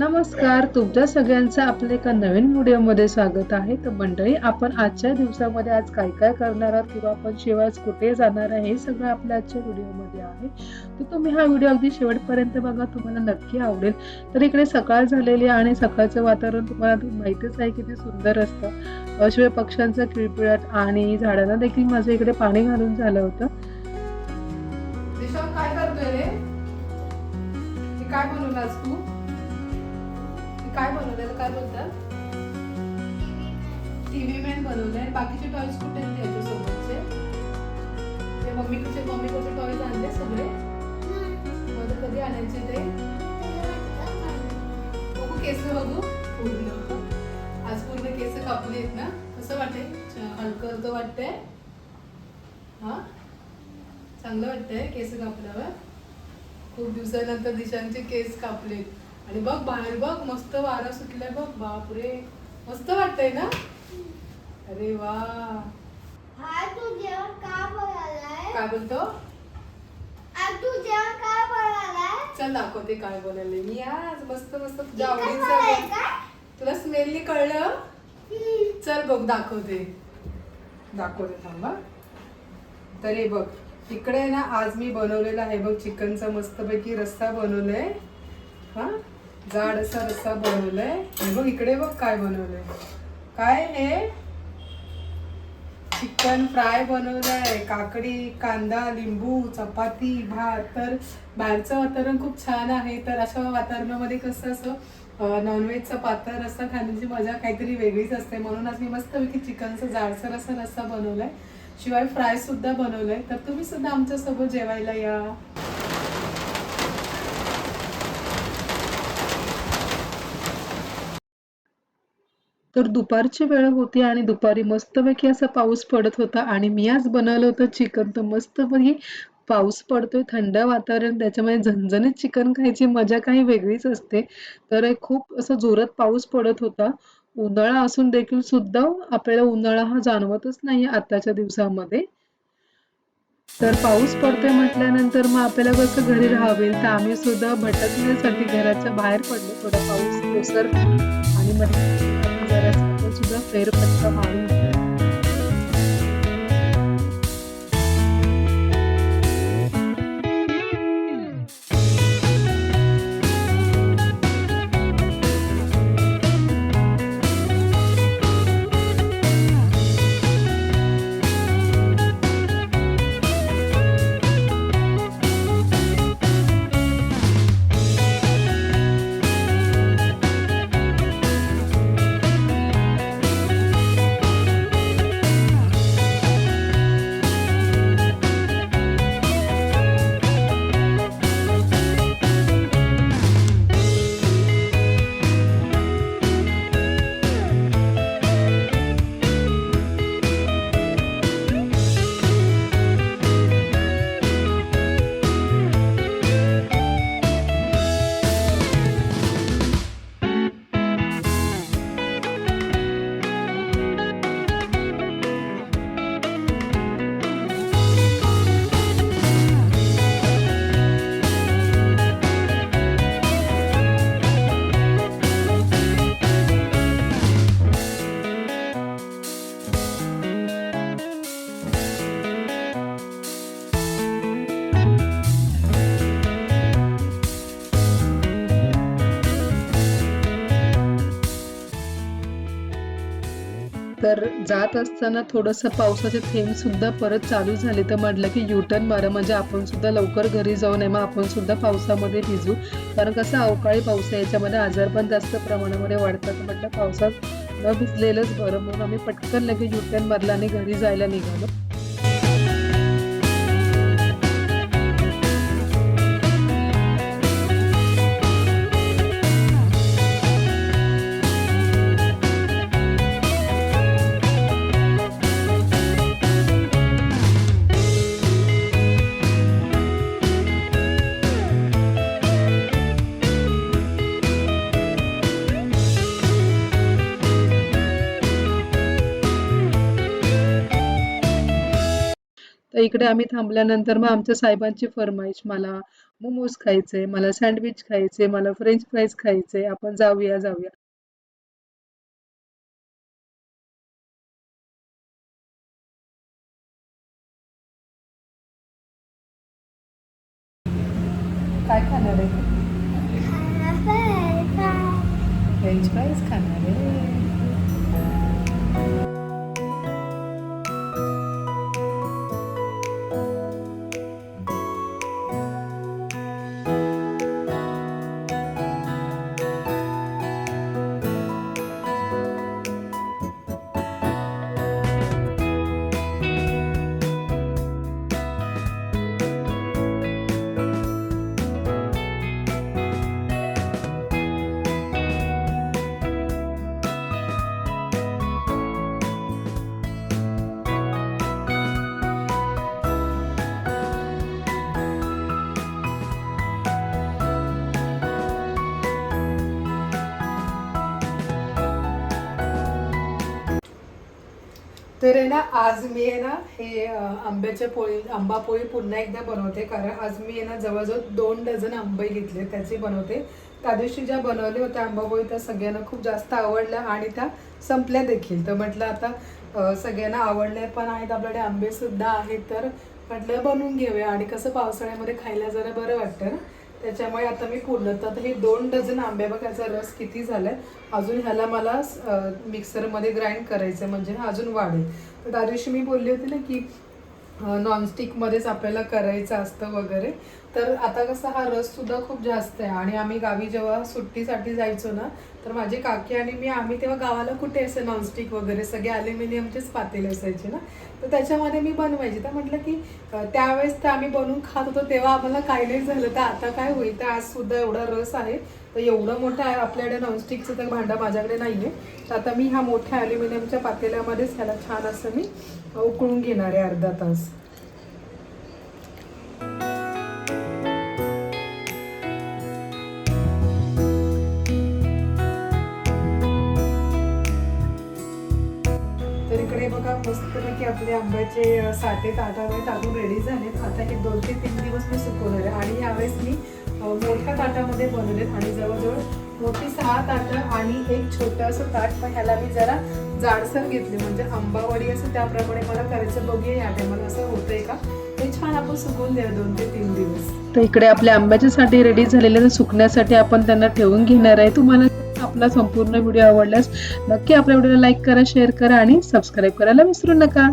नमस्कार. तुमच्या सगळ्यांचं आपल्या एका नवीन व्हिडिओमध्ये स्वागत आहे. तर मंडळी आपण आजच्या दिवसामध्ये आज काय काय करणार आहोत किंवा आपण शिवाय कुठे जाणार आहे हे सगळं आपल्या आजच्या व्हिडिओमध्ये आहे. तर तुम्ही हा व्हिडिओ अगदी शेवटपर्यंत बघा तुम्हाला नक्की आवडेल. तर इकडे सकाळ झालेली आहे आणि सकाळचं वातावरण तुम्हाला माहितीच आहे किती सुंदर असतं. शिवाय पक्ष्यांचं किळपिळट आणि झाडांना देखील माझं इकडे पाणी घालून झालं होतं. काय करतोय रे? काय बनवलं आज तू? काय बनवलेलं काय बोलतात टीव्ही मॅन बनवलंय बाकीचे टॉयज कुठे आहेत त्याच्या सोबतचे ते मम्मीकडचे मम्मीकडचे टॉयज आणले सगळे? मग कधी आणायचे ते? बघू केस बघू. पूर्ण. आज पूर्ण केस कापली आहेत ना? कसं वाटतंय? हलकं तर वाटतंय? हा? चांगलं वाटतंय केस कापल्यावर? खूप दिवसानंतर दिशांचे केस कापलेत. आणि बघ बाहेर बघ मस्त वारा सुटलाय बघ बापरे. मस्त वाटतंय ना? अरे वा. हा तू जेवण का काय बोलतो? तू जेवण चल दाखवते काय बोलायला मी आज मस्त मस्त तुझ्या आवडीचं? तुला स्मेलनी कळलं. चल बघ दाखवते. दाखवते थांबा तर हे बघ इकडे ना आज मी बनवलेला आहे बघ चिकनचा मस्तपैकी रस्सा बनवलाय. हा? जाड असा रस्सा बनवलाय. हे बघ इकडे बघ काय बनवलंय. काय हे? चिकन फ्राय बनवलंय. काकडी कांदा लिंबू चपाती भात. तर बाहेरचं वातावरण खूप छान आहे. तर अशा वातावरणामध्ये कसं असं नॉनव्हेजचा पातळ रस्सा खाण्याची मजा काहीतरी वेगळीच असते. म्हणून आज मी मस्तपैकी चिकनचा जाडसर असा रस्सा बनवलाय. शिवाय फ्राय सुद्धा बनवलंय. तर तुम्ही सुद्धा आमच्यासोबत जेवायला या. तर दुपारची वेळ होती आणि दुपारी मस्तपैकी असा पाऊस पडत होता आणि मी आज बनवलं होतं चिकन. तर मस्तपैकी पाऊस पडतोय थंड वातावरण त्याच्यामध्ये झणझणीत चिकन खायची मजा काही वेगळीच असते. तर खूप असं जोरात पाऊस पडत होता. उन्हाळा असून देखील सुद्धा आपल्याला उन्हाळा हा जाणवतच नाही आताच्या दिवसामध्ये. तर पाऊस पडतोय म्हटल्यानंतर मग आपल्याला कसं घरी राहावे? तर आम्ही सुद्धा भटकण्यासाठी घराच्या बाहेर पडलो थोडा पाऊस ओसर आणि मग आपण सुद्धा तर जात असताना थोडंसं पावसाचे थेंब सुद्धा परत चालू झाले तर म्हटलं की युटर्न मारा. म्हणजे आपण सुद्धा लवकर घरी जाऊ नये. मग आपण सुद्धा पावसामध्ये भिजू. कारण कसं अवकाळी पाऊस आहे. याच्यामध्ये आजार पण जास्त प्रमाणामध्ये वाढतात. म्हटलं पावसात न भिजलेलंच बरं. म्हणून आम्ही पटकन लगेच युटर्न मारला आणि घरी जायला निघालो. तर इकडे आम्ही थांबल्यानंतर मग आमच्या साहेबांची फरमाईश मला मोमोज खायचे मला सँडविच खायचे मला फ्रेंच फ्राईज खायचे आपण जाऊया जाऊया. काय खाणार आहे? फ्रेंच फ्राईज खाणार आहे. तर आहे ना आज मी आहे ना हे आंब्याच्या पोळी आंबा पोळी पुन्हा एकदा बनवते. कारण आज मी आहे ना जवळजवळ दोन डझन आंबे घेतले त्याचे बनवते. त्या दिवशी ज्या बनवल्या होत्या आंबापोळी त्या सगळ्यांना खूप जास्त आवडल्या आणि त्या संपल्या देखील. तर म्हटलं आता सगळ्यांना आवडल्या पण आहेत आपल्याकडे आंबे सुद्धा आहेत तर म्हटलं बनवून घेऊया. आणि कसं पावसाळ्यामध्ये खायला जरा बरं वाटतं. ना त्याच्यामुळे आता मी पूर्ण तर हे दोन डझन आंबे बघायचा रस किती झालाय. अजून ह्याला मला मिक्सरमध्ये ग्राइंड करायचं आहे म्हणजे हा अजून वाढेल. तर त्या दिवशी मी बोलली होती ना की नॉनस्टिकमध्येच आपल्याला करायचं असतं वगैरे. तर आता कसं हा रस सुद्धा खूप जास्त आहे. आणि आम्ही गावी जेव्हा सुट्टीसाठी जायचो ना तर माझी काकी आणि मी आम्ही तेव्हा गावाला कुठे असे नॉनस्टिक वगैरे सगळे अल्युमिनियमचेच पातेले असायचे ना. तर त्याच्यामध्ये मी बनवायची. तर म्हटलं की त्यावेळेस तर आम्ही बनवून खात होतो तेव्हा आम्हाला काही नाही झालं. तर आता काय होईल? तर आज सुद्धा एवढा रस आहे. तर एवढं मोठं आहे आपल्याकडे नॉनस्टिकचं तर भांडं माझ्याकडे नाही आहे तर आता मी ह्या मोठ्या अल्युमिनियमच्या पातेल्यामध्येच ह्याला छान असं मी उकळून घेणार आहे अर्धा तास. मस्तपैकी आपले आंब्याचे साठे ताटामध्ये टाकून रेडी झालेत आता हे दोन ते तीन दिवस मी सुकवणार आहे. आणि यावेळेस मी मोठ्या ताटामध्ये बनवलेत. आणि जवळजवळ मोठी सहा ताटं आणि एक छोटं असं ताट. पण ह्याला मी जरा जाडसर घेतले. म्हणजे आंबावडी असं त्याप्रमाणे मला करायचं. बघूया या टायमाला असं होतंय का? ते छान आपण सुकवून द्या दोन ते तीन दिवस. तर इकडे आपल्या आंब्याच्या साठी रेडी झालेले तर सुकण्यासाठी आपण त्यांना ठेवून घेणार आहे. तुम्हाला आपला संपूर्ण व्हिडिओ आवडल्यास नक्की आपल्या व्हिडिओला लाईक करा शेअर करा आणि सबस्क्राईब करायला विसरू नका.